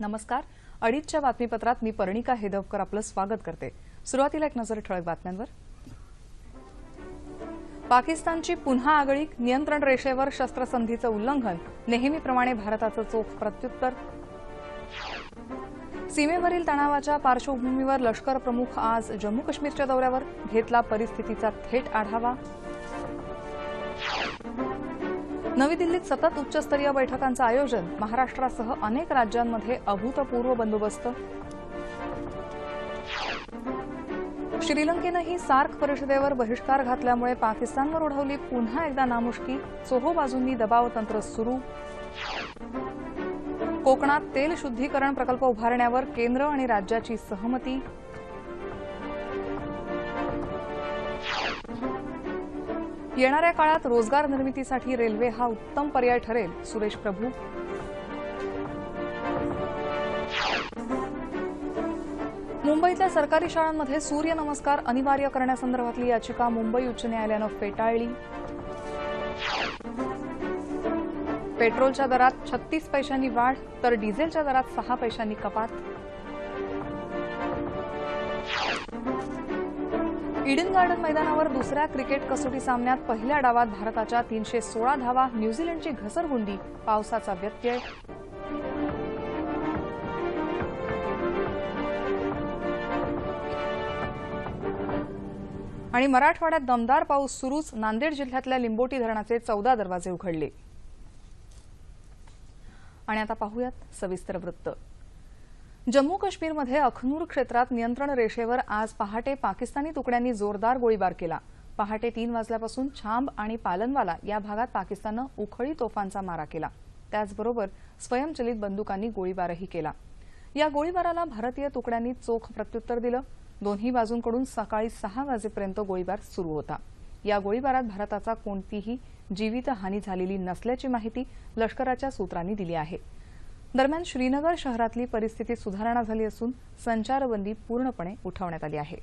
नमस्कार. अडीचच्या बातमीपत्रात मी पर्णिका हेदवकर आपलं स्वागत करते. सुरुवातीला एक नजर ठळक बातम्यांवर. पाकिस्तानची पुन्हा आगळीक नियंत्रण रेषेवर शस्त्रसंधीचं उल्लंघन नेहमीप्रमाणे भारताचं चोख प्रत्युत्तर. सीमेवरील तणावाच्या पार्श्वभूमीवर लष्कर प्रमुख आज जम्मू काश्मीरच्या दौऱ्यावर घेतला परिस्थितीचा थेट आढावा. नवी दिल्लीत सतत उच्चस्तरीय बैठकांचं आयोजन महाराष्ट्रासह अनेक राज्यांमध्ये अभूतपूर्व बंदोबस्त. श्रीलंकेनंही सार्क परिषदेवर बहिष्कार घातल्यामुळे पाकिस्तानवर ओढवली पुन्हा एकदा नामुष्की चोहो बाजूंनी दबाव तंत्र सुरू. कोकणात तेल शुद्धीकरण प्रकल्प उभारण्यावर केंद्र आणि राज्याची सहमती. येणाऱ्या काळात रोजगार निर्मितीसाठी रेल्वे हा उत्तम पर्याय ठरेल सुरेश प्रभू. मुंबईतल्या सरकारी शाळांमध्ये सूर्यनमस्कार अनिवार्य करण्यासंदर्भातली याचिका मुंबई उच्च न्यायालयानं फेटाळली. पेट्रोलच्या दरात छत्तीस पैशांनी वाढ तर डिझेलच्या दरात सहा पैशांनी कपात. इडन गार्डन मैदानावर दुसऱ्या क्रिकेट कसोटी सामन्यात पहिल्या डावात भारताच्या तीनशे सोळा धावा न्यूझीलंडची घसरगुंडी पावसाचा व्यत्यय. आणि मराठवाड्यात दमदार पाऊस सुरूच. नांदेड जिल्ह्यातल्या लिंबोटी धरणाचे चौदा दरवाजे उघडले. आणि आता पाहूयात सविस्तर वृत्त. जम्मू काश्मीरमध्ये अखनूर क्षेत्रात नियंत्रण रेषेवर आज पहाटे पाकिस्तानी तुकड्यांनी जोरदार गोळीबार केला. पहाटे तीन वाजल्यापासून छांब आणि पालनवाला या भागात पाकिस्ताननं उखळी तोफांचा मारा केला. त्याचबरोबर स्वयंचलित बंदुकांनी गोळीबारही केला. या गोळीबाराला भारतीय तुकड्यांनी चोख प्रत्युत्तर दिलं. दोन्ही बाजूंकडून सकाळी सहा वाजेपर्यंत गोळीबार सुरू होता. या गोळीबारात भारताचा कोणतीही जीवितहानी झालेली नसल्याची माहिती लष्कराच्या सूत्रांनी दिली आहे. दरम्यान श्रीनगर शहरातली परिस्थिती सुधारणा झाली असून संचारबंदी पूर्णपणे उठवण्यात आली आहे.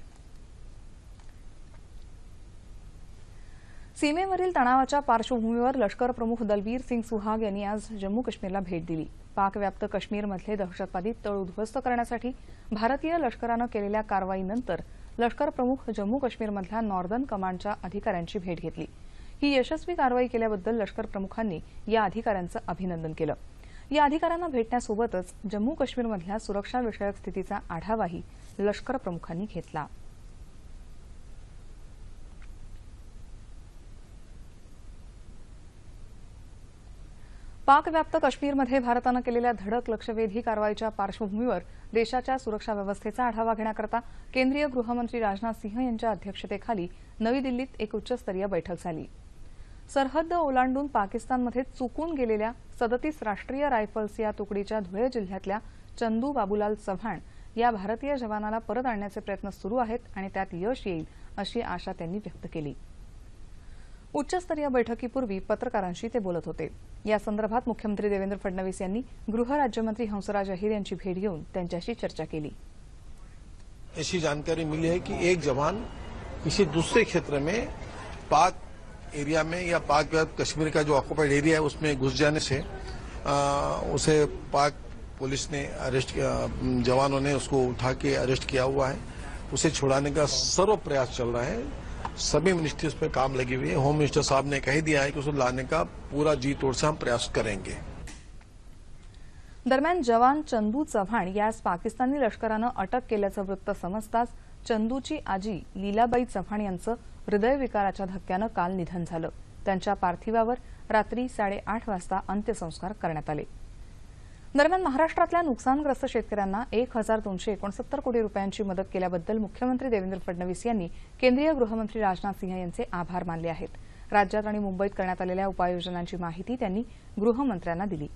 सीमेवरील तणावाच्या पार्श्वभूमीवर लष्कर प्रमुख सिंग सुहाग यांनी आज जम्मू काश्मीरला भेट दिली. पाकव्याप्त काश्मीरमधले दहशतवादी तळ उद्ध्वस्त करण्यासाठी भारतीय लष्करानं केलेल्या कारवाईनंतर लष्कर प्रमुख जम्मू काश्मीरमधल्या नॉर्दर्न कमांडच्या अधिकाऱ्यांची भेट घेतली. ही यशस्वी कारवाई केल्याबद्दल लष्कर प्रमुखांनी या अधिकाऱ्यांचं अभिनंदन केलं. या अधिकाऱ्यांना भेटण्यासोबतच जम्मू काश्मीरमधल्या सुरक्षा विषयक स्थितीचा आढावाही लष्कर प्रमुखांनी घेतला. पाकव्याप्त काश्मीरमध्ये भारतानं केलेल्या धडक लक्षवेधी कारवाईच्या पार्श्वभूमीवर देशाच्या सुरक्षा व्यवस्थेचा आढावा घेण्याकरता केंद्रीय गृहमंत्री राजनाथ सिंह यांच्या अध्यक्षतेखाली नवी दिल्लीत एक उच्चस्तरीय बैठक झाली. सरहद्द ओलांडून पाकिस्तानमध्ये चुकून गेलेल्या सदतीस राष्ट्रीय रायफल्स या तुकडीच्या धुळे जिल्ह्यातल्या चंदू बाबूलाल चव्हाण या भारतीय जवानाला परत आणण्याचे प्रयत्न सुरू आहेत आणि त्यात यश येईल अशी आशा त्यांनी व्यक्त केली. उच्चस्तरीय बैठकीपूर्वी पत्रकारांशी ते बोलत होते. या संदर्भात मुख्यमंत्री देवेंद्र फडणवीस यांनी गृह राज्यमंत्री हंसराज अहिर यांची भेट घेऊन त्यांच्याशी चर्चा केली. ऐसी जानकारी मिली है कि एक जवान किसी दूसरे क्षेत्र में पाक एरिया में या पाक कश्मीर का जो ऑक्युपाइड एरिया है उसमें घुस जाने से आ, उसे पाक पुलिस ने अरेस्ट किया जवानों ने उसको उठा के अरेस्ट किया हुआ है। उसे छुड़ाने का सर्व प्रयास चल रहा है। सभी मिनिस्ट्री उस पर काम लगी हुई है। होम मिनिस्टर साहब ने कह दिया है कि उसे लाने का पूरा जी तोड़ से हम प्रयास करेंगे। दरम्यान जवान चंदू चव्हाण यास पाकिस्तानी लष्करानं अटक केल्याचं वृत्त समजताच चंदूची आजी लीलाबाई चव्हाण यांचं हृदयविकाराच्या धक्क्यानं काल निधन झालं. त्यांच्या पार्थिवावर रात्री साडेआठ वाजता अंत्यसंस्कार करण्यात आले. दरम्यान महाराष्ट्रातल्या नुकसानग्रस्त शेतकऱ्यांना एक हजार दोनशे एकोणसत्तर कोटी रुपयांची मदत केल्याबद्दल मुख्यमंत्री देवेंद्र फडणवीस यांनी केंद्रीय गृहमंत्री राजनाथ सिंह यांचे आभार मानले आहेत. राज्यात आणि मुंबईत करण्यात आलेल्या उपाययोजनांची माहिती त्यांनी गृहमंत्र्यांना दिली.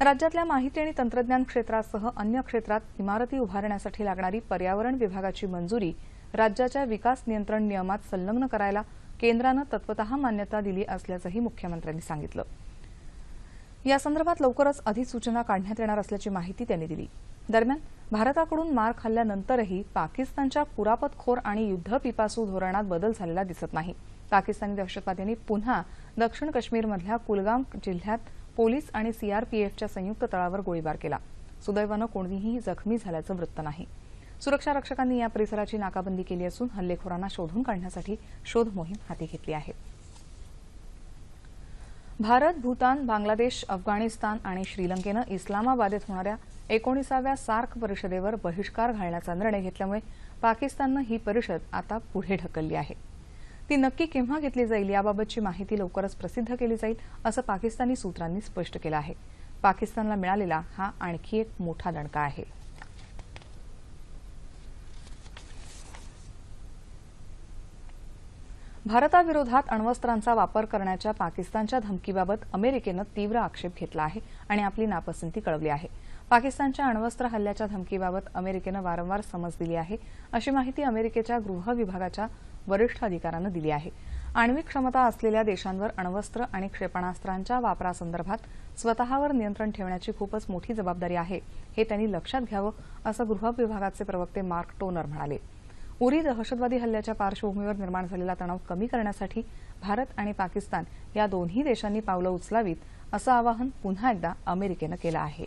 राज्यातल्या माहिती आणि तंत्रज्ञान क्षेत्रासह अन्य क्षेत्रात इमारती उभारण्यासाठी लागणारी पर्यावरण विभागाची मंजुरी राज्याच्या विकास नियंत्रण नियमात संलग्न करायला केंद्रानं तत्वत मान्यता दिली असल्याचंही मुख्यमंत्र्यांनी सांगितलं. यासंदर्भात लवकरच अधिसूचना काढण्यात येणार असल्याची माहिती त्यांनी दिली. दरम्यान भारताकडून मार खाल्ल्यानंतरही पाकिस्तानच्या कुरापतखोर आणि युद्धपिपासू धोरणात बदल झालेला दिसत नाही. पाकिस्तानी दहशतवाद्यांनी पुन्हा दक्षिण काश्मीरमधल्या कुलगाम जिल्ह्यात पोलीस आणि सीआरपीएफच्या संयुक्त तळावर गोळीबार केला. सुदैवानं कोणीही जखमी झाल्याचं वृत्त नाही. सुरक्षा रक्षकांनी या परिसराची नाकाबंदी केली असून हल्लेखोरांना शोधून काढण्यासाठी शोध मोहीम हाती घेतली आहे. भारत भूतान बांगलादेश अफगाणिस्तान आणि श्रीलंकेनं इस्लामाबादेत होणाऱ्या एकोणीसाव्या सार्क परिषदेवर बहिष्कार घालण्याचा निर्णय घेतल्यामुळे पाकिस्ताननं ही परिषद आता पुढे ढकलली आहे. ती नक्की केव्हा घेतली जाईल याबाबतची माहिती लवकरच प्रसिद्ध केली जाईल असं पाकिस्तानी सूत्रांनी स्पष्ट केलं आहे. पाकिस्तानला मिळालेला हा आणखी एक मोठा दणका आहे. भारताविरोधात अण्वस्त्रांचा वापर करण्याच्या पाकिस्तानच्या धमकीबाबत अमेरिकेनं तीव्र आक्षेप घेतला आहे आणि आपली नापसंती कळवली आहे. पाकिस्तानच्या अण्वस्त्र हल्ल्याच्या धमकीबाबत अमेरिकेनं वारंवार समज दिली आहे अशी माहिती अमेरिकेच्या गृह विभागाच्या वरिष्ठ अधिकाऱ्यानं दिली आहे. आण्विक क्षमता असलेल्या देशांवर अण्वस्त्र आणि क्षेपणास्त्रांच्या वापरासंदर्भात स्वतःवर नियंत्रण ठेवण्याची खूपच मोठी जबाबदारी आहे हे त्यांनी लक्षात घ्यावं असं गृह विभागाचे प्रवक्ते मार्क टोनर म्हणाले. उरी दहशतवादी हल्ल्याच्या पार्श्वभूमीवर निर्माण झालेला तणाव कमी करण्यासाठी भारत आणि पाकिस्तान या दोन्ही देशांनी पावलं उचलावीत असं आवाहन पुन्हा एकदा अमेरिकेनं केलं आहे.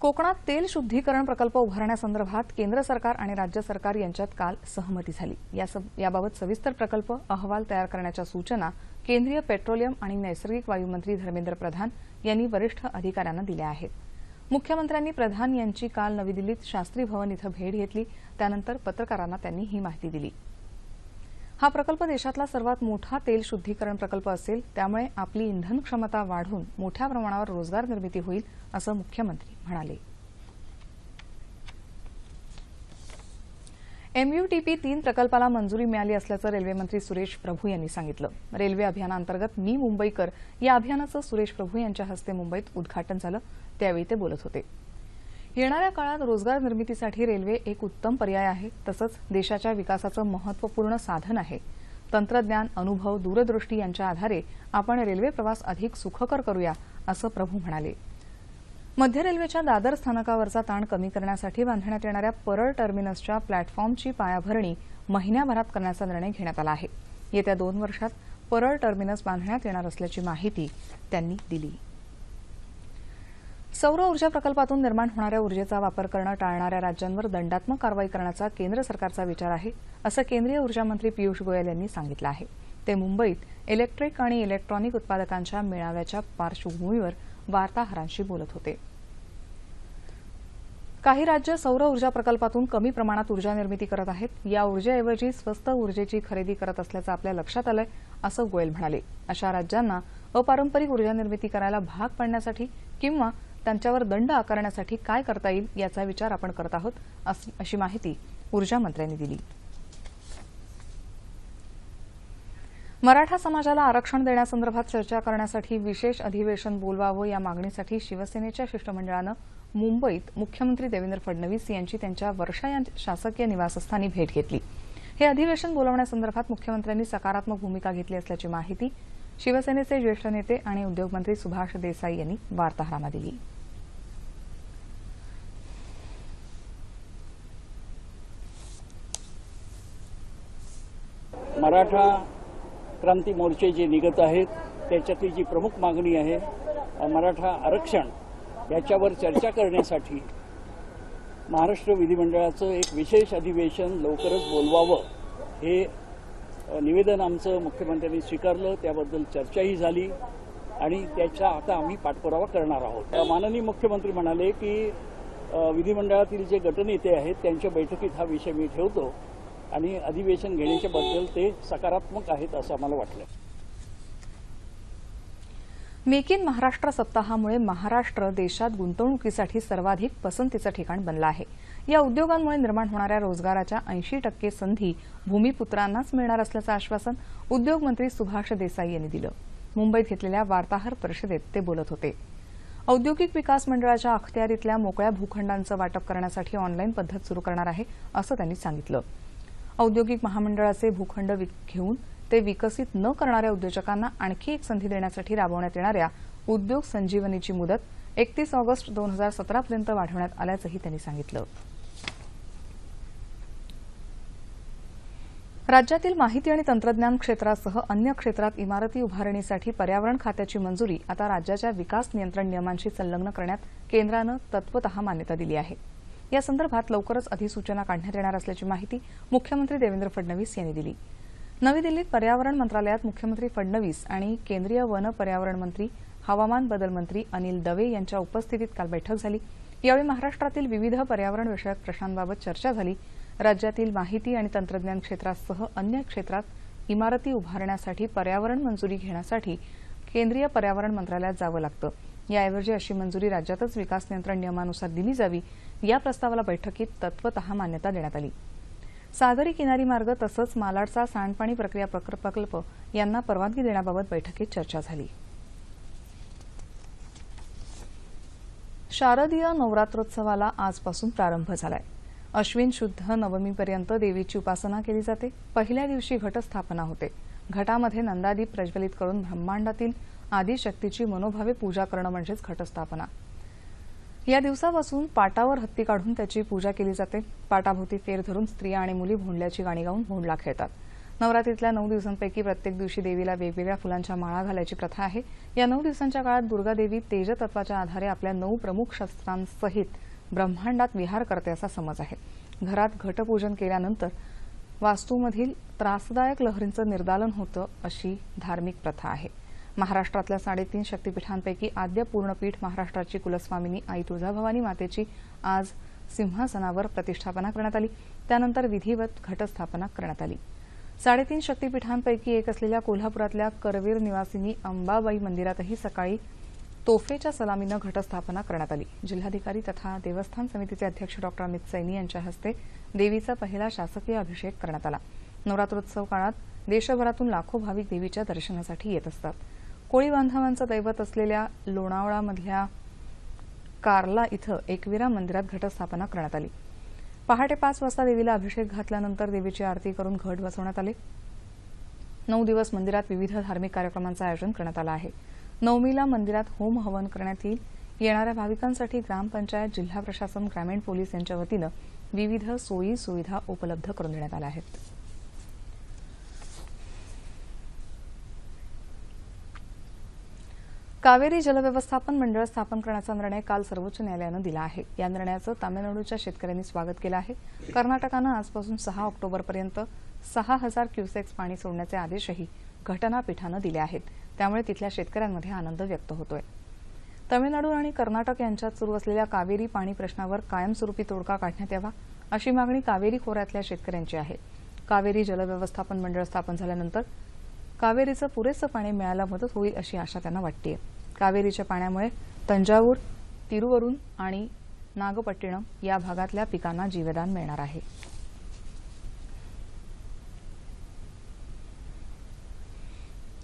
कोकणात तेल शुद्धीकरण प्रकल्प उभारण्यासंदर्भात केंद्र सरकार आणि राज्य सरकार यांच्यात काल सहमती झाली. या याबाबत सविस्तर प्रकल्प अहवाल तयार करण्याच्या सूचना केंद्रीय पेट्रोलियम आणि नैसर्गिक वायू मंत्री धर्मेंद्र प्रधान यांनी वरिष्ठ अधिकाऱ्यांना दिल्या आहेत. मुख्यमंत्र्यांनी प्रधान यांची काल नवी दिल्लीत शास्त्री भवन इथं भेट घेतली. त्यानंतर पत्रकारांना त्यांनी ही माहिती दिली. हा प्रकल्प देशातला सर्वात मोठा तेल शुद्धीकरण प्रकल्प असेल त्यामुळे आपली इंधन क्षमता वाढून मोठ्या प्रमाणावर रोजगार निर्मिती होईल असं मुख्यमंत्री म्हणाले. एमयूटीपी तीन प्रकल्पाला मंजुरी मिळाली असल्याचं रेल्वेमंत्री सुरेश प्रभू यांनी सांगितलं. रेल्वे अभियानांतर्गत मी मुंबईकर या अभियानाचं सुरेश प्रभू यांच्या हस्ते मुंबईत उद्घाटन झालं. त्यावेळी ते बोलत होते. येणाऱ्या काळात रोजगार निर्मितीसाठी रेल्वे एक उत्तम पर्याय आहे. तसंच देशाच्या विकासाचं महत्त्वपूर्ण साधन आहे. तंत्रज्ञान अनुभव दूरदृष्टी यांच्या आधारे आपण रेल्वे प्रवास अधिक सुखकर करूया असं प्रभू म्हणाले. मध्य रेल्वेच्या दादर स्थानकावरचा ताण कमी करण्यासाठी बांधण्यात येणाऱ्या परळ टर्मिनसच्या प्लॅटफॉर्मची पायाभरणी महिन्याभरात करण्याचा निर्णय घेण्यात आला आहे. येत्या दोन वर्षात परळ टर्मिनस बांधण्यात येणार असल्याची माहिती त्यांनी दिली. सौर ऊर्जा प्रकल्पातून निर्माण होणाऱ्या ऊर्जेचा वापर करणं टाळणाऱ्या राज्यांवर दंडात्मक कारवाई करण्याचा केंद्र सरकारचा विचार आहे असं केंद्रीय ऊर्जा मंत्री पियुष गोयल यांनी सांगितलं आहे. ते मुंबईत इलेक्ट्रिक आणि इलेक्ट्रॉनिक उत्पादकांच्या मेळाव्याच्या पार्श्वभूमीवर वार्ताहरांशी बोलत होते. काही राज्य सौर ऊर्जा प्रकल्पातून कमी प्रमाणात ऊर्जा निर्मिती करत आहेत. या ऊर्जेऐवजी स्वस्त ऊर्जेची खरेदी करत असल्याचं आपल्या लक्षात आलंय असं गोयल म्हणाले. अशा राज्यांना अपारंपरिक ऊर्जा निर्मिती करायला भाग पाडण्यासाठी किंवा त्यांच्यावर दंड आकारण्यासाठी काय करता येईल याचा विचार आपण करत आहोत अशी माहिती ऊर्जा मंत्र्यांनी दिली. मराठा समाजाला आरक्षण देण्यासंदर्भात चर्चा करण्यासाठी विशेष अधिवेशन बोलवावं या मागणीसाठी शिवसेनेच्या शिष्टमंडळानं मुंबईत मुख्यमंत्री देवेंद्र फडणवीस यांची त्यांच्या वर्षा या शासकीय निवासस्थानी भेट घेतली. हे अधिवेशन बोलवण्यासंदर्भात मुख्यमंत्र्यांनी सकारात्मक भूमिका घेतली असल्याची माहिती शिवसेनेचे ज्येष्ठ नेते आणि उद्योगमंत्री सुभाष देसाई यांनी वार्ताहरांना दिली. मराठा क्रांती मोर्चे जे निघत आहेत त्याच्यातली जी प्रमुख मागणी आहे मराठा आरक्षण याच्यावर चर्चा करण्यासाठी महाराष्ट्र विधिमंडळाचं एक विशेष अधिवेशन लवकरच बोलवावं हे निवेदन आमचं मुख्यमंत्र्यांनी स्वीकारलं त्याबद्दल चर्चाही झाली आणि त्याचा आता आम्ही पाठपुरावा करणार आहोत. माननीय मुख्यमंत्री म्हणाले की विधिमंडळातील जे गटनेते आहेत त्यांच्या बैठकीत हा विषय मी ठेवतो. आणि अधिवेशन घेण्याच्या बद्दल ते सकारात्मक आहेत असं आम्हाला वाटलं मेक इन महाराष्ट्र सप्ताहामुळे महाराष्ट्र देशात गुंतवणुकीसाठी सर्वाधिक पसंतीचं ठिकाण बनलं आहे. या उद्योगांमुळे निर्माण होणाऱ्या रोजगाराच्या ऐंशी टक्के संधी भूमिपुत्रांनाच मिळणार असल्याचं आश्वासन उद्योगमंत्री सुभाष देसाई यांनी दिलं. मुंबईत घेतलेल्या वार्ताहर परिषदेत ते बोलत होते. औद्योगिक विकास मंडळाच्या अखत्यारीतल्या मोकळ्या भूखंडांचं वाटप करण्यासाठी ऑनलाईन पद्धत सुरू करणार आहे असं त्यांनी सांगितलं. औद्योगिक महामंडळाचे भूखंड विक- घेऊन ते विकसित न करणाऱ्या उद्योजकांना आणखी एक संधी देण्यासाठी राबवण्यात येणाऱ्या उद्योग संजीवनीची मुदत एकतीस ऑगस्ट दोन हजार सतरापर्यंत वाढवण्यात आल्याचंही त्यांनी सांगितलं. राज्यातील माहिती आणि तंत्रज्ञान क्षेत्रासह अन्य क्षेत्रात इमारती उभारणीसाठी पर्यावरण खात्याची मंजुरी आता राज्याच्या विकास नियंत्रण नियमांशी संलग्न करण्यात केंद्रानं तत्वत मान्यता दिली आहे. या संदर्भात लवकरच अधिसूचना काढण्यात येणार असल्याची माहिती मुख्यमंत्री देवेंद्र फडणवीस यांनी दिली. नवी दिल्लीत पर्यावरण मंत्रालयात मुख्यमंत्री फडणवीस आणि केंद्रीय वन पर्यावरण मंत्री हवामान बदल मंत्री अनिल दवे यांच्या उपस्थितीत काल बैठक झाली. यावेळी महाराष्ट्रातील विविध पर्यावरणविषयक प्रश्नांबाबत चर्चा झाली. राज्यातील माहिती आणि तंत्रज्ञान क्षेत्रासह अन्य क्षेत्रात इमारती उभारण्यासाठी पर्यावरण मंजुरी घेण्यासाठी केंद्रीय पर्यावरण मंत्रालयात जावं लागतं. याऐवजी अशी मंजुरी राज्यातच विकास नियंत्रण नियमानुसार दिली जावी या प्रस्तावाला बैठकीत तत्वत मान्यता देण्यात आली. सागरी किनारी मार्ग तसंच मालाडचा सांडपाणी प्रक्रिया प्रकल्प यांना परवानगी देण्याबाबत बैठकीत चर्चा झाली. शारदीय नवरात्रोत्सवाला आजपासून प्रारंभ झालाय. अश्विन शुद्ध नवमीपर्यंत देवीची उपासना केली जाते. पहिल्या दिवशी घटस्थापना होते. घटामध्ये नंदादीप प्रज्वलित करून ब्रह्मांडातील आदिशक्तीची मनोभावे पूजा करणं म्हणजेच घटस्थापना. या दिवसापासून पाटावर हत्ती काढून त्याची पूजा केली जाते. पाटाभोवती फेर धरून स्त्रिया आणि मुली भोंडल्याची गाणी गाऊन भोंडला खेळतात. नवरात्रीतल्या नऊ दिवसांपैकी प्रत्येक दिवशी देवीला वेगवेगळ्या फुलांच्या माळा घालायची प्रथा आहे. या नऊ दिवसांच्या काळात दुर्गा देवी तेजतत्वाच्या आधारे आपल्या नऊ प्रमुख शस्त्रांसहित ब्रह्मांडात विहार करते असा समज आहे. घरात घटपूजन केल्यानंतर वास्तूमधील त्रासदायक लहरींचं निर्दालन होतं अशी धार्मिक प्रथा आहे. महाराष्ट्रातल्या साडेतीन शक्तीपीठांपैकी आद्य पूर्णपीठ महाराष्ट्राची कुलस्वामिनी आई तुळजाभवानी मातेची आज सिंहासनावर प्रतिष्ठापना करण्यात आली. त्यानंतर विधिवत घटस्थापना करण्यात आली. साडेतीन शक्तीपीठांपैकी एक असलेल्या कोल्हापुरातल्या करवीर निवासिनी अंबाबाई मंदिरातही सकाळी तोफेच्या सलामीनं घटस्थापना करण्यात आली. जिल्हाधिकारी तथा देवस्थान समितीचे अध्यक्ष डॉक्टर अमित सैनी यांच्या हस्ते देवीचा पहिला शासकीय अभिषेक करण्यात आला. नवरात्रोत्सव काळात देशभरातून लाखो भाविक देवीच्या दर्शनासाठी येत असतात. कोळी बांधवांचं दैवत असलेल्या लोणावळामधल्या कार्ला इथं एकविरा मंदिरात घटस्थापना करण्यात आली. पहाटे पाच वाजता देवीला अभिषेक घातल्यानंतर देवीची आरती करून घट बसवण्यात आले. नऊ दिवस मंदिरात विविध धार्मिक कार्यक्रमांचं आयोजन करण्यात आलं आहे. नवमीला मंदिरात होम हवन करण्यात येईल. येणाऱ्या भाविकांसाठी ग्रामपंचायत जिल्हा प्रशासन ग्रामीण पोलीस यांच्या वतीनं विविध सोयी सुविधा उपलब्ध करून देण्यात आल्या आहेत. कावेरी जलव्यवस्थापन मंडळ स्थापन करण्याचा निर्णय काल सर्वोच्च न्यायालयानं दिला आहे. या निर्णयाचं तामिळनाडूच्या शेतकऱ्यांनी स्वागत केलं आहे. कर्नाटकानं आजपासून सहा ऑक्टोबरपर्यंत सहा हजार क्युसेक्स पाणी सोडण्याचे आदेशही घटनापीठानं दिले आहेत. त्यामुळे तिथल्या शेतकऱ्यांमध्ये आनंद व्यक्त होतोय. तमिळनाडू आणि कर्नाटक यांच्यात सुरू असलेल्या कावेरी पाणी प्रश्नावर कायमस्वरूपी तोडगा काढण्यात यावा अशी मागणी कावेरी खोऱ्यातल्या शेतकऱ्यांची आहे. कावेरी जलव्यवस्थापन मंडळ स्थापन झाल्यानंतर कावेरीचं पुरेसं पाणी मिळायला मदत होईल अशी आशा त्यांना वाटते कावेरीच्या पाण्यामुळे तंजावूर तिरुवरुण आणि नागपट्टिणम या भागातल्या पिकांना जीवदान मिळणार आहे.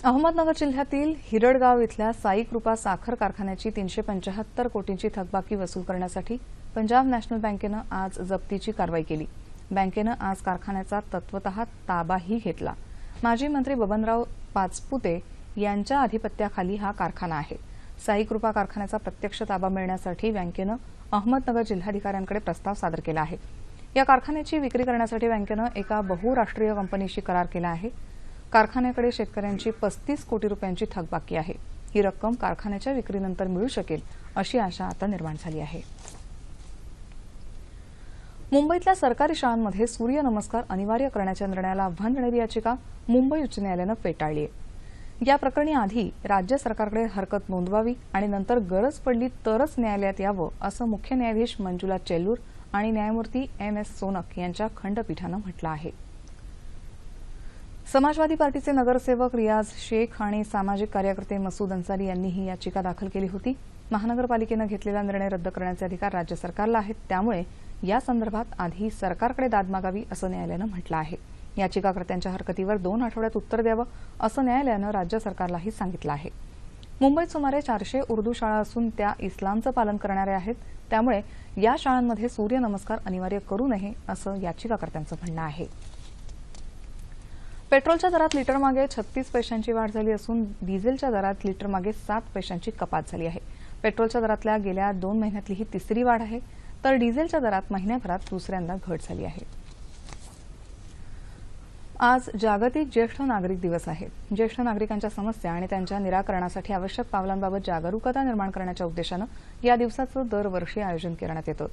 अहमदनगर जिल्ह्यातील हिरडगाव इथल्या साई कृपा साखर कारखान्याची तीनशे पंचाहत्तर कोटींची थकबाकी वसूल करण्यासाठी पंजाब नॅशनल बँकेनं आज जप्तीची कारवाई केली. बँकेनं आज कारखान्याचा तत्वत ताबाही घेतला. माजी मंत्री बबनराव पाचपुते यांच्या अधिपत्याखाली हा कारखाना आहे. साई कृपा कारखान्याचा प्रत्यक्ष ताबा मिळण्यासाठी बँकेनं अहमदनगर जिल्हाधिकाऱ्यांकडे प्रस्ताव सादर केला आहे. या कारखान्याची विक्री करण्यासाठी बँकेनं एका बहुराष्ट्रीय कंपनीशी करार केला आहे. कारखान्याकडे शेतकऱ्यांची पस्तीस कोटी रुपयांची थकबाकी आहे. ही रक्कम कारखान्याच्या विक्रीनंतर मिळू शकेल अशी आशा आता निर्माण झाली आहे. मुंबईतल्या सरकारी शाळांमध्ये सूर्यनमस्कार अनिवार्य करण्याच्या निर्णयाला आव्हान देणारी याचिका मुंबई उच्च न्यायालयानं फेटाळली आहे. या प्रकरणी आधी राज्य सरकारकडे हरकत नोंदवावी आणि नंतर गरज पडली तरच न्यायालयात यावं असं मुख्य न्यायाधीश मंजुला चेल्लूर आणि न्यायमूर्ती एम एस सोनक यांच्या खंडपीठानं म्हटलं आहे. समाजवादी पार्टीचे नगरसेवक रियाज शेख आणि सामाजिक कार्यकर्ते मसूद अन्सारी यांनी ही याचिका दाखल केली होती. महानगरपालिकेनं घेतलेला निर्णय रद्द करण्याचे अधिकार राज्य सरकारला आहेत. त्यामुळे या संदर्भात आधी सरकारकडे दाद मागावी असं न्यायालयानं म्हटलं आहे. याचिकाकर्त्यांच्या हरकतीवर दोन आठवड्यात उत्तर द्यावं असं न्यायालयानं राज्य सरकारलाही सांगितलं आहे. मुंबईत सुमारे चारशे उर्दू शाळा असून त्या इस्लामचं पालन करणाऱ्या आहेत. त्यामुळे या शाळांमध्ये सूर्यनमस्कार अनिवार्य करू नये असं याचिकाकर्त्यांचं म्हणणं आहे. पेट्रोलच्या दरात लिटरमागे छत्तीस पैशांची वाढ झाली असून डिझेलच्या दरात लिटरमागे सात पैशांची कपात झाली आहे. पेट्रोलच्या दरातल्या गेल्या दोन महिन्यातली ही तिसरी वाढ आहे तर डिझेलच्या दरात महिन्याभरात दुसऱ्यांदा घट झाली आहे. आज जागतिक ज्येष्ठ नागरिक दिवस आहे. ज्येष्ठ नागरिकांच्या समस्या आणि त्यांच्या निराकरणासाठी आवश्यक पावलांबाबत जागरूकता निर्माण करण्याच्या उद्देशानं या दिवसाचं दरवर्षी आयोजन करण्यात येतं.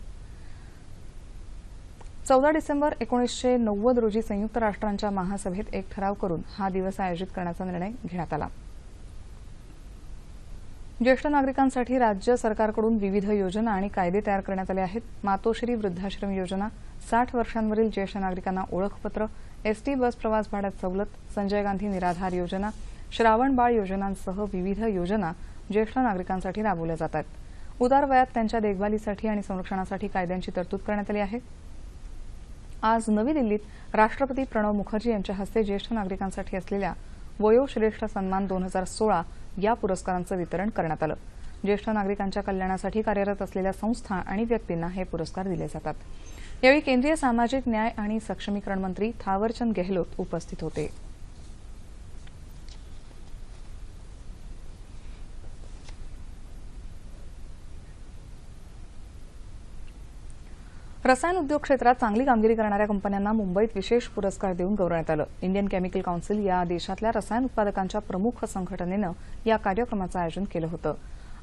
चौदा डिसेंबर एकोणीसशे नव्वद रोजी संयुक्त राष्ट्रांच्या महासभेत एक ठराव करून हा दिवस आयोजित करण्याचा निर्णय घेण्यात आला. ज्येष्ठ नागरिकांसाठी राज्य सरकारकडून विविध योजना आणि कायदे तयार करण्यात आले आहेत. मातोश्री वृद्धाश्रम योजना साठ वर्षांवरील ज्येष्ठ नागरिकांना ओळखपत्र एसटी बस प्रवास भाड्यात सवलत संजय गांधी निराधार योजना श्रावण बाळ योजनांसह विविध योजना ज्येष्ठ नागरिकांसाठी राबवल्या जातात. उदार वयात त्यांच्या देखभालीसाठी आणि संरक्षणासाठी कायद्यांची तरतूद करण्यात आली आहे. आज नवी दिल्लीत राष्ट्रपती प्रणव मुखर्जी यांच्या हस्ते ज्येष्ठ नागरिकांसाठी असलेल्या वयोश्रेष्ठ सन्मान दोन हजार सोळा या पुरस्कारांचं वितरण करण्यात आलं. ज्येष्ठ नागरिकांच्या कल्याणासाठी कार्यरत असलेल्या संस्था आणि व्यक्तींना हे पुरस्कार दिले जातात. यावेळी केंद्रीय सामाजिक न्याय आणि सक्षमीकरण मंत्री थावरचंद गेहलोत उपस्थित होते. रसायन उद्योग क्षेत्रात चांगली कामगिरी करणाऱ्या कंपन्यांना मुंबईत विशेष पुरस्कार देऊन गौरवण्यात आलं. इंडियन केमिकल काउन्सिल या देशातल्या रसायन उत्पादकांच्या प्रमुख संघटनेनं या कार्यक्रमाचं आयोजन केलं होतं.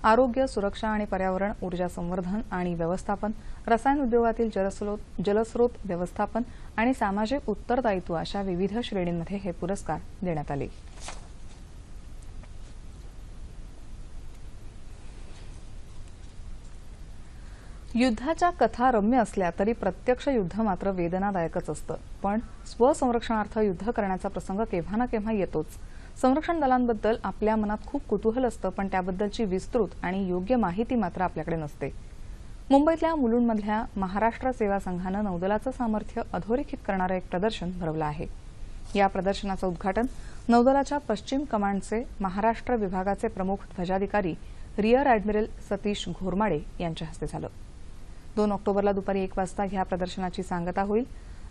आरोग्य सुरक्षा आणि पर्यावरण ऊर्जा संवर्धन आणि व्यवस्थापन रसायन उद्योगातील जलस्रोत जलस्रोत व्यवस्थापन आणि सामाजिक उत्तरदायित्व अशा विविध श्रेणींमध्ये हे पुरस्कार देण्यात आले. युद्धाच्या कथा रम्य असल्या तरी प्रत्यक्ष युद्ध मात्र वेदनादायकच असतं. पण स्वसंरक्षणार्थ युद्ध करण्याचा प्रसंग केव्हा ना केव्हा येतोच. संरक्षण दलांबद्दल आपल्या मनात खूप कुतूहल असतं पण त्याबद्दलची विस्तृत आणि योग्य माहिती मात्र आपल्याकडे नसते. मुंबईतल्या मुलुंडमधल्या महाराष्ट्र सेवा संघानं नौदलाचं सामर्थ्य अधोरेखित करणारं एक प्रदर्शन भरवलं आहे. या प्रदर्शनाचं उद्घाटन नौदलाच्या पश्चिम कमांडचे महाराष्ट्र विभागाचे प्रमुख ध्वजाधिकारी रिअर ॲडमिरल सतीश घोरमाडे यांच्या हस्ते झालं. दोन ऑक्टोबरला दुपारी एक वाजता या प्रदर्शनाची सांगता होईल.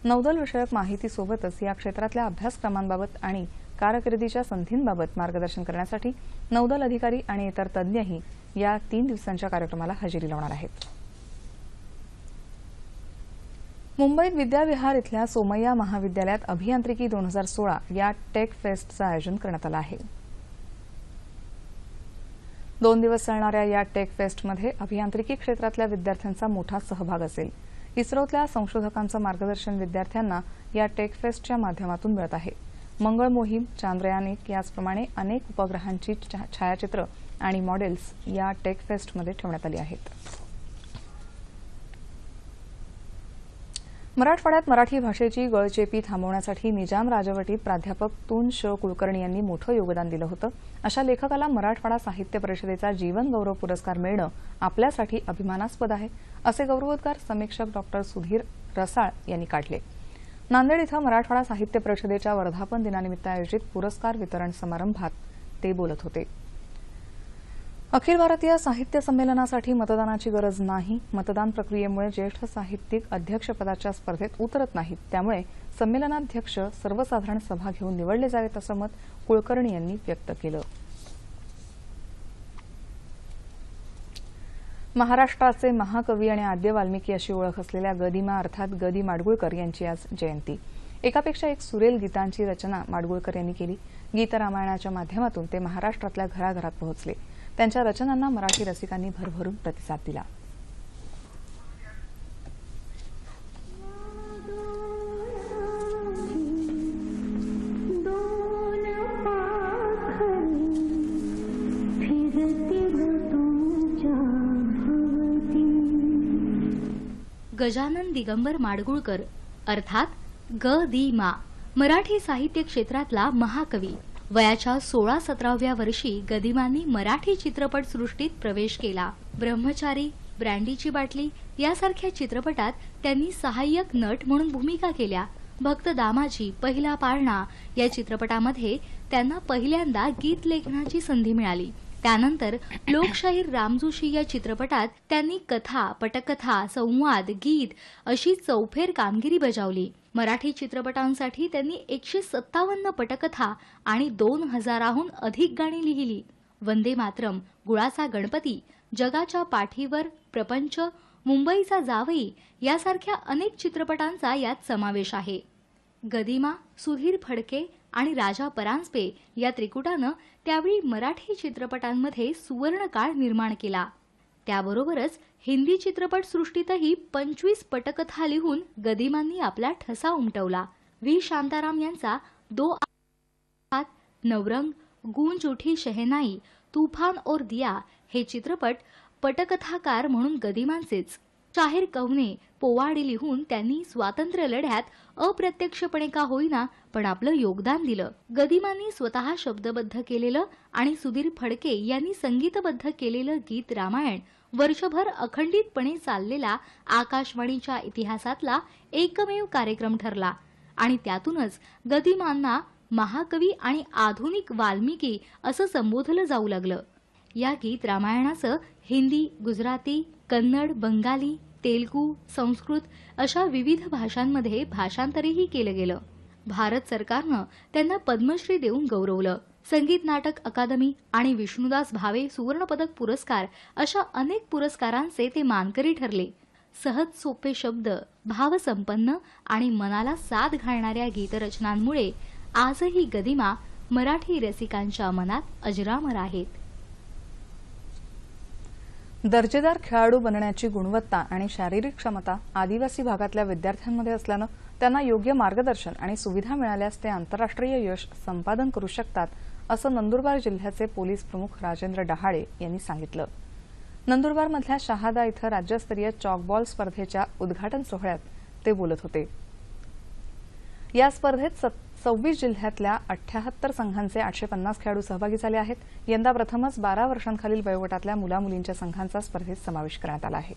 नौदल विषयक माहितीसोबतच या क्षेत्रातल्या अभ्यासक्रमांबाबत आणि कारकिर्दीच्या संधींबाबत मार्गदर्शन करण्यासाठी नौदल अधिकारी आणि इतर तज्ज्ञही या तीन दिवसांच्या कार्यक्रमाला हजेरी लावणार आहेत. मुंबईत विद्याविहार इथल्या सोमय्या महाविद्यालयात अभियांत्रिकी दोन हजार सोळा या टेक फेस्टचं आयोजन करण्यात आलं आहे. दोन दिवस चालणाऱ्या या टेक फेस्टमध्ये अभियांत्रिकी क्षेत्रातल्या विद्यार्थ्यांचा मोठा सहभाग असेल. इस्रोतल्या संशोधकांचं मार्गदर्शन विद्यार्थ्यांना या टेक फेस्टच्या माध्यमातून मिळत आहे. मंगळ मोहीम चांद्रयान एक याचप्रमाणे अनेक उपग्रहांची छा- छायाचित्र आणि मॉडेल्स या टेक फेस्टमध्ये ठेवण्यात आली आहेत. मराठवाड्यात मराठी भाषेची गळचेपी थांबवण्यासाठी निजाम राजवटीत प्राध्यापक तून श कुलकर्णी यांनी मोठं योगदान दिलं होतं. अशा लेखकाला मराठवाडा साहित्य परिषदेचा जीवन गौरव पुरस्कार मिळणं आपल्यासाठी अभिमानास्पद आहे असे गौरवोद्गार समीक्षक डॉक्टर सुधीर रसाळ यांनी काढले. नांदेड इथं मराठवाडा साहित्य परिषदेच्या वर्धापन दिनानिमित्त आयोजित पुरस्कार वितरण समारंभात ते बोलत होते. अखिल भारतीय साहित्य संमेलनासाठी मतदानाची गरज नाही मतदान प्रक्रियेमुळे ज्येष्ठ साहित्यिक अध्यक्षपदाच्या स्पर्धेत उतरत नाहीत त्यामुळे संमेलनाध्यक्ष सर्वसाधारण सभा घेऊन निवडले जावेत असं मत कुलकर्णी यांनी व्यक्त केलं. महाराष्ट्राचे महाकवी आणि आद्य वाल्मिकी अशी ओळख असलेल्या गदिमा अर्थात गदी माडगुळकर यांची आज जयंती. एकापेक्षा एक सुरेल गीतांची रचना माडगुळकर यांनी केली. गीत रामायणाच्या माध्यमातून ते महाराष्ट्रातल्या घराघरात पोहोचले. त्यांच्या रचनांना मराठी रसिकांनी भरभरून प्रतिसाद दिला. गजानन दिगंबर माडगुळकर अर्थात ग दि मा मराठी साहित्य क्षेत्रातला महाकवी. वयाच्या सोळा सतराव्या वर्षी गदिमांनी मराठी चित्रपट सृष्टीत प्रवेश केला. ब्रह्मचारी ब्रँडीची बाटली यासारख्या चित्रपटात त्यांनी सहाय्यक नट म्हणून भूमिका केल्या. भक्त दामाजी पहिला पाळणा या चित्रपटामध्ये त्यांना पहिल्यांदा गीत लेखनाची संधी मिळाली. त्यानंतर लोकशाहीर रामजोशी या चित्रपटात त्यांनी कथा पटकथा संवाद गीत अशी चौफेर कामगिरी बजावली. मराठी चित्रपटांसाठी त्यांनी एकशे सत्तावन्न पटकथा आणि दोन हजाराहून अधिक गाणी लिहिली. वंदे मातरम गुळाचा गणपती जगाच्या पाठीवर प्रपंच मुंबईचा जावई यासारख्या अनेक चित्रपटांचा यात समावेश आहे. गदिमा सुधीर फडके आणि राजा परांजपे या त्रिकुटानं त्यावेळी मराठी चित्रपटांमध्ये सुवर्णकाळ निर्माण केला. त्याबरोबरच हिंदी चित्रपटसृष्टीतही पंचवीस पटकथा लिहून गदिमांनी आपला ठसा उमटवला. व्ही. शांताराम यांचा दो हात नवरंग गूंज उठी शहनाई तुफान और दिया हे चित्रपट पटकथाकार म्हणून गदिमांचेच. शाहीर कवने पोवाडे लिहून त्यांनी स्वातंत्र्य लढ्यात अप्रत्यक्षपणे का होईना पण आपलं योगदान दिलं. गदिमांनी स्वतः शब्दबद्ध केलेलं आणि सुधीर फडके यांनी संगीतबद्ध केलेलं गीत रामायण वर्षभर अखंडितपणे चाललेला आकाशवाणीच्या इतिहासातला एकमेव कार्यक्रम ठरला. आणि त्यातूनच गदिमांना महाकवी आणि आधुनिक वाल्मिकी असं संबोधलं जाऊ लागलं. या गीत रामायणाचं हिंदी गुजराती कन्नड बंगाली तेलगू संस्कृत अशा विविध भाषांमध्ये भाषांतरही केलं गेलं. भारत सरकारनं त्यांना पद्मश्री देऊन गौरवलं. संगीत नाटक अकादमी आणि विष्णुदास भावे सुवर्णपदक पुरस्कार अशा अनेक पुरस्कारांचे ते मानकरी ठरले. सहज सोपे शब्द भावसंपन्न आणि मनाला साथ घालणाऱ्या गीतरचनांमुळे आजही गदिमा मराठी रसिकांच्या मनात अजरामर आहेत. दर्जेदार खेळाडू बनण्याची गुणवत्ता आणि शारीरिक क्षमता आदिवासी भागातल्या विद्यार्थ्यांमध्ये असल्यानं त्यांना योग्य मार्गदर्शन आणि सुविधा मिळाल्यास ते आंतरराष्ट्रीय यश संपादन करू शकतात असं नंदुरबार जिल्ह्याचे पोलीस प्रमुख राजेंद्र डहाळे यांनी सांगितलं. नंदुरबारमधल्या शहादा इथं राज्यस्तरीय चॉकबॉल स्पर्धेच्या उद्घाटन सोहळ्यात ते बोलत होते. या स्पर्धेत सव्वीस जिल्ह्यातल्या अठ्याहत्तर संघांचे आठशे पन्नास खेळाडू सहभागी झाले आहेत. यंदा प्रथमच बारा वर्षांखालील वयोगटातल्या मुला मुलींच्या संघांचा स्पर्धेत समावेश करण्यात आला आहे.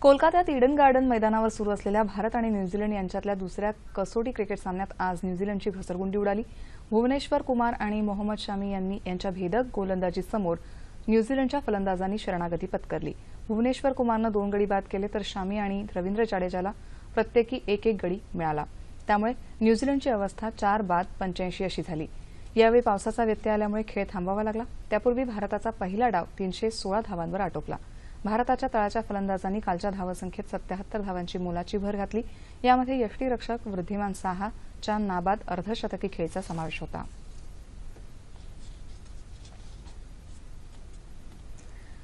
कोलकात्यात इडन गार्डन मैदानावर सुरू असलेल्या भारत आणि न्यूझीलंड यांच्यातल्या दुसऱ्या कसोटी क्रिकेट सामन्यात आज न्यूझीलंडची घसरगुंडी उडाली. भुवनेश्वर कुमार आणि मोहम्मद शामी यांनी यांच्या भेदक गोलंदाजीसमोर न्यूझीलंडच्या फलंदाजांनी शरणागती पत्करली. भुवनेश्वर कुमारनं दोन गडी बाद केले तर शामी आणि रवींद्र जाडेजाला प्रत्येकी एक एक गडी मिळाला. त्यामुळे न्यूझीलंडची अवस्था चार बाद पंच्याऐंशी अशी झाली. यावेळी पावसाचा व्यत्यय आल्यामुळे खेळ थांबावा लागला. त्यापूर्वी भारताचा पहिला डाव तीनशे सोळा धावांवर आटोपला. भारताच्या तळाच्या फलंदाजांनी कालच्या धावसंख्येत सत्याहत्तर धावांची मोलाची भर घातली. यामध्ये यष्टीरक्षक वृद्धिमान साहा च्या नाबाद अर्धशतकी खेळीचा समावेश होता.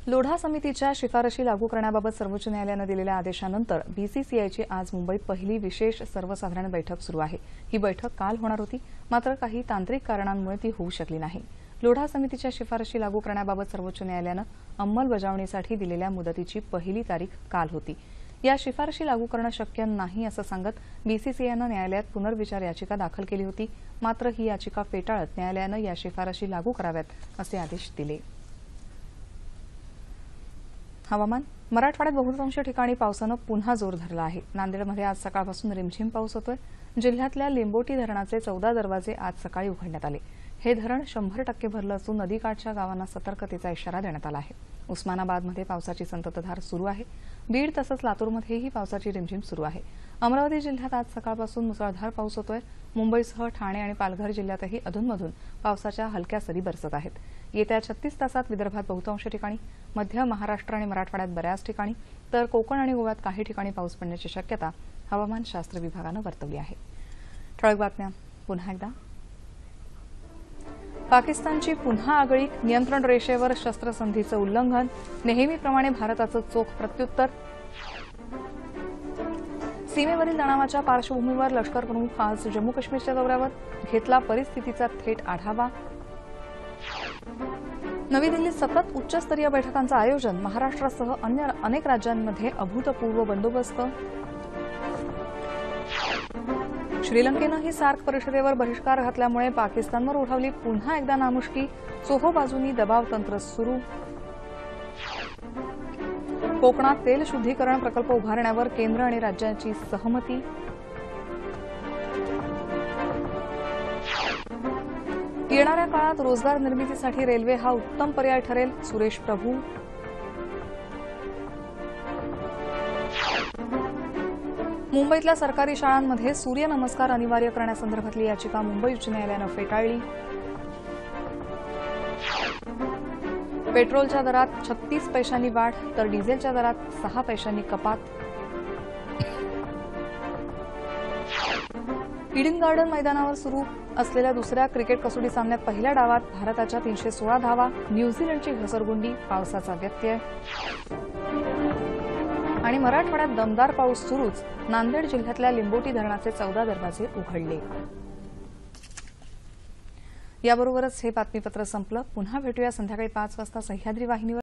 लोढा समितीच्या शिफारशी लागू करण्याबाबत सर्वोच्च न्यायालयानं दिलेल्या आदेशानंतर बीसीसीआयची आज मुंबईत पहिली विशेष सर्वसाधारण बैठक सुरू आहे. ही बैठक काल होणार होती. मात्र काही तांत्रिक कारणांमुळे ती होऊ शकली नाही. लोढा समितीच्या शिफारशी लागू करण्याबाबत सर्वोच्च न्यायालयानं अंमलबजावणीसाठी दिलेल्या मुदतीची पहिली तारीख काल होती. या शिफारशी लागू करणं शक्य नाही असं सांगत बीसीसीआयनं न्यायालयात पुनर्विचार याचिका दाखल केली होती. मात्र ही याचिका फेटाळत न्यायालयानं या शिफारशी लागू कराव्यात असे आदेश दिले. हवामान मराठवाड्यात बहुतांश ठिकाणी पावसानं पुन्हा जोर धरला आहे. नांदेडमध्ये आज सकाळपासून रिमझिम पाऊस होतोय. जिल्ह्यातल्या लिंबोटी धरणाचे चौदा दरवाजे आज सकाळी उघडण्यात आले. हे धरण शंभर टक्के भरलं असून नदीकाठच्या गावांना सतर्कतेचा इशारा देण्यात आला आहे. उस्मानाबादमध्ये पावसाची संततधार सुरू आहे. बीड तसंच लातूरमध्येही पावसाची रिमझिम सुरू आहे. अमरावती जिल्ह्यात आज सकाळपासून मुसळधार पाऊस होतोय. मुंबईसह ठाणे आणि पालघर जिल्ह्यातही अधूनमधून पावसाच्या हलक्या सरी बरसत आहेत. येत्या छत्तीस तासात विदर्भात बहुतांश ठिकाणी मध्य महाराष्ट्र आणि मराठवाड्यात बऱ्याच ठिकाणी तर कोकण आणि गोव्यात काही ठिकाणी पाऊस पडण्याची शक्यता हवामानशास्त्र विभागानं वर्तवली आहे. ठळक बातम्या. पुन्हा एकदा. पाकिस्तानची पुन्हा आगळीक नियंत्रण रेषेवर शस्त्रसंधीचं उल्लंघन. नेहमीप्रमाणे भारताचं चोख प्रत्युत्तर. सीमेवरील तणावाच्या पार्श्वभूमीवर लष्कर प्रमुख आज जम्मू काश्मीरच्या दौऱ्यावर घेतला परिस्थितीचा थेट आढावा. नवी दिल्लीत सतत उच्चस्तरीय बैठकांचं आयोजन महाराष्ट्रासह अन्य अनेक राज्यांमध्ये अभूतपूर्व बंदोबस्त. श्रीलंकेनंही सार्क परिषदेवर बहिष्कार घातल्यामुळे पाकिस्तानवर उठावली पुन्हा एकदा नामुष्की चोहो बाजूंनी दबाव तंत्र सुरू. कोकणात तेल शुद्धीकरण प्रकल्प उभारण्यावर केंद्र आणि राज्याची सहमती. येणाऱ्या काळात रोजगार निर्मितीसाठी रेल्वे हा उत्तम पर्याय ठरेल. सुरेश प्रभू. मुंबईतल्या सरकारी शाळांमध्ये सूर्यनमस्कार अनिवार्य करण्यासंदर्भातली याचिका मुंबई उच्च न्यायालयानं फेटाळली. पेट्रोलच्या दरात छत्तीस पैशांनी वाढ तर डिझेलच्या दरात सहा पैशांनी कपात. इडन गार्डन मैदानावर सुरू असलेल्या दुसऱ्या क्रिकेट कसोटी सामन्यात पहिल्या डावात भारताच्या तीनशे सोळा धावा न्यूझीलंडची घसरगुंडी पावसाचा व्यत्यय. आणि मराठवाड्यात दमदार पाऊस सुरूच नांदेड जिल्ह्यातल्या लिंबोटी धरणाचे चौदा दरवाजे उघडले. याबरोबरच हे बातमीपत्र संपलं. पुन्हा भेटूया संध्याकाळी पाच वाजता सह्याद्री वाहिनीवर.